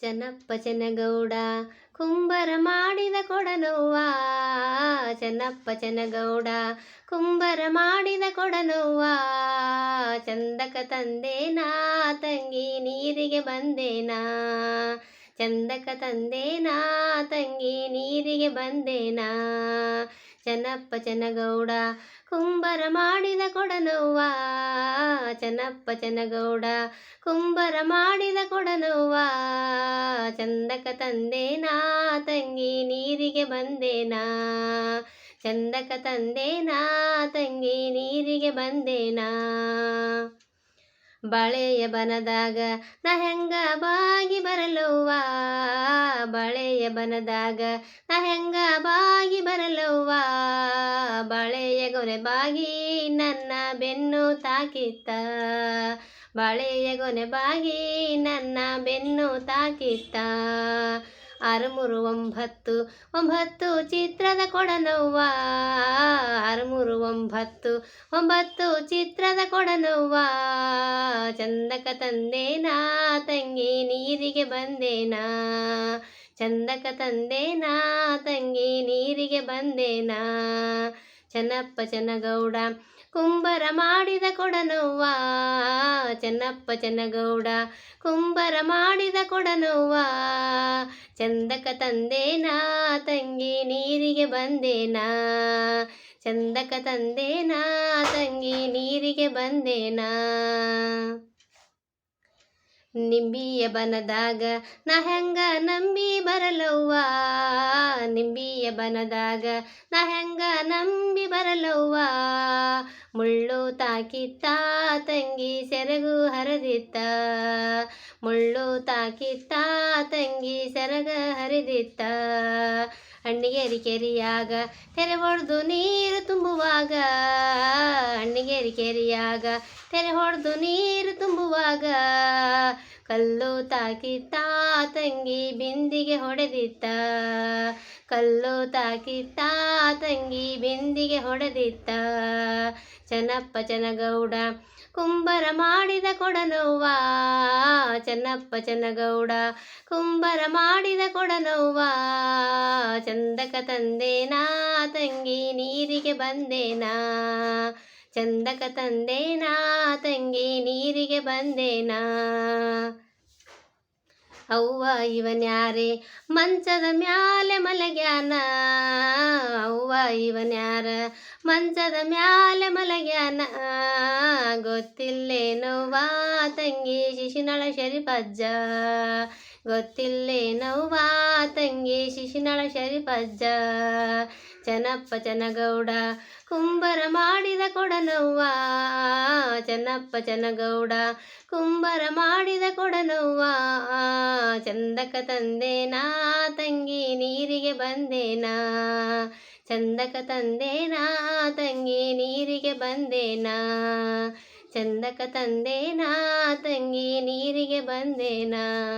ಚೆನ್ನಪ್ಪ ಚೆನ್ನಗೌಡ ಕುಂಬರ ಮಾಡಿದ ಕೊಡನವ್ವ. ಚೆನ್ನಪ್ಪ ಚೆನ್ನಗೌಡ ಕುಂಬರ ಮಾಡಿದ ಕೊಡನವ್ವ. ಚಂದಕ ತಂದೇನಾ, ತಂಗಿ ನೀರಿಗೆ ಬಂದೇನಾ. ಚಂದಕ ತಂದೇನಾ, ತಂಗಿ ನೀರಿಗೆ ಬಂದೇನಾ. ಚನ್ನಪ್ಪ ಚೆನ್ನಗೌಡ ಕುಂಬರ ಮಾಡಿದ ಕೊಡನವ್ವ. ಚನ್ನಪ್ಪ ಚನ್ನಗೌಡ ಕುಂಬರ ಮಾಡಿದ ಕೊಡನವ್ವ. ಚಂದಕ ತಂದೇನಾ, ತಂಗಿ ನೀರಿಗೆ ಬಂದೇನಾ. ಚಂದಕ ತಂದೇನಾ, ತಂಗಿ ನೀರಿಗೆ ಬಂದೇನಾ. ಬಳೆಯ ಬನದಾಗ ನ ಹೆಂಗ ಬಾಗಿ ಬರಲವ್ವ. ಬಳೆಯ ಬನದಾಗ ನಾ ಹೆಂಗ ಬಾಗಿ ಬರಲವ್ವ? ಬಳೆಯ ಗೊನೆ ಬಾಗಿ ನನ್ನ ಬೆನ್ನು ತಾಕಿತ್ತ. ಬಳೆಯ ಗೊನೆ ಬಾಗಿ ನನ್ನ ಬೆನ್ನು ತಾಕಿತ್ತ. ಆರುಮೂರು ಒಂಬತ್ತು ಒಂಬತ್ತು ಚಿತ್ರದ ಕೊಡನವ್ವ. ಆರುಮೂರು ಒಂಬತ್ತು ಒಂಬತ್ತು ಚಿತ್ರದ ಕೊಡನವ್ವ. ಚಂದಕ ತಂದೇನಾ, ತಂಗಿ ನೀರಿಗೆ ಬಂದೇನಾ. ಚಂದಕ ತಂದೇನಾ, ತಂಗಿ ನೀರಿಗೆ ಬಂದೇನಾ. ಚನ್ನಪ್ಪ, ಚೆನ್ನಗೌಡ ಕುಂಬರ ಮಾಡಿದ ಕೊಡನವ್ವ. ಚೆನ್ನಪ್ಪ ಚೆನ್ನಗೌಡ ಕುಂಬರ ಮಾಡಿದ ಕೊಡನವ್ವ. ಚಂದಕ ತಂದೇನಾ, ತಂಗಿ ನೀರಿಗೆ ಬಂದೇನಾ. ಚಂದಕ ತಂದೇನಾ, ತಂಗಿ ನೀರಿಗೆ ಬಂದೇನಾ. ನಿಂಬಿಯ ಬನದಾಗ ನಾ ಹೆಂಗ ನಂಬಿ ಬರಲವ್ವ. ನಿಂಬಿಯ ಬನದಾಗ ನಾ ಹೆಂಗ ನಂಬಿ ಬರಲವ್ವ. ಮುಳ್ಳು ತಾಕಿತ್ತ ತಂಗಿ ಸೆರಗು ಹರಿದಿತ್ತ. ಮುಳ್ಳು ತಾಕಿತ್ತ ತಂಗಿ ಸೆರಗ ಹರಿದಿತ್ತ. ಹಣ್ಣಿಗೇರಿ ಕೆರಿಯಾಗ ತೆರೆ ಹೊಡೆದು ನೀರು ತುಂಬುವಾಗ. ಹಣ್ಣಿಗೇರಿ ಕೆರಿಯಾಗ ತೆರೆ ಹೊಡೆದು ನೀರು ತುಂಬುವಾಗ. ಕಲ್ಲು ತಾಕಿತ್ತ ತಂಗಿ ಬಿಂದಿಗೆ ಹೊಡೆದಿತ್ತ. ಕಲ್ಲು ತಾಕಿತ್ತ ತಂಗಿ ಬೆಂದಿಗೆ ಹೊಡೆದಿತ್ತ ಚನ್ನಪ್ಪ ಚನಗೌಡ ಕುಂಬರ ಮಾಡಿದ ಕೊಡನೋವ ಚನ್ನಪ್ಪ ಚನಗೌಡ ಕುಂಬರ ಮಾಡಿದ ಕೊಡನೋವ ಚಂದಕ ತಂದೇನಾ ತಂಗಿ ನೀರಿಗೆ ಬಂದೇನಾ. ಚಂದಕ ತಂದೇನಾ ತಂಗಿ ನೀರಿಗೆ ಬಂದೇನಾ. ಅವ್ವ ಇವನ್ಯಾರೇ ಮಂಚದ ಮ್ಯಾಲೆ ಮಲಗ್ಯಾನ? ಅವ್ವ ಇವನ್ಯಾರ ಮಂಚದ ಮ್ಯಾಲೆ ಮಲಗ್ಯಾನ? ಗೊತ್ತಿಲ್ಲೇನೋವ ತಂಗಿ ಶಿಶುನಳ ಶರೀಫಜ್ಜ. ಗೊತ್ತಿಲ್ಲೇನೋವ ತಂಗಿ ಶಿಶುನಳ ಶರೀಫಜ್ಜ. ಚೆನ್ನಪ್ಪ ಚೆನ್ನಗೌಡ ಕುಂಬರ ಮಾಡಿದ ಕೊಡನವ್ವ. ಚೆನ್ನಪ್ಪ ಚೆನ್ನಗೌಡ ಕುಂಬರ ಮಾಡಿದ ಕೊಡನವ್ವ. ಚಂದಕ ತಂದೇನಾ, ತಂಗಿ ನೀರಿಗೆ ಬಂದೇನಾ? ಚಂದಕ ತಂದೇನಾ, ತಂಗಿ ನೀರಿಗೆ ಬಂದೇನಾ? ಚಂದಕ ತಂದೇನಾ, ತಂಗಿ ನೀರಿಗೆ ಬಂದೇನಾ?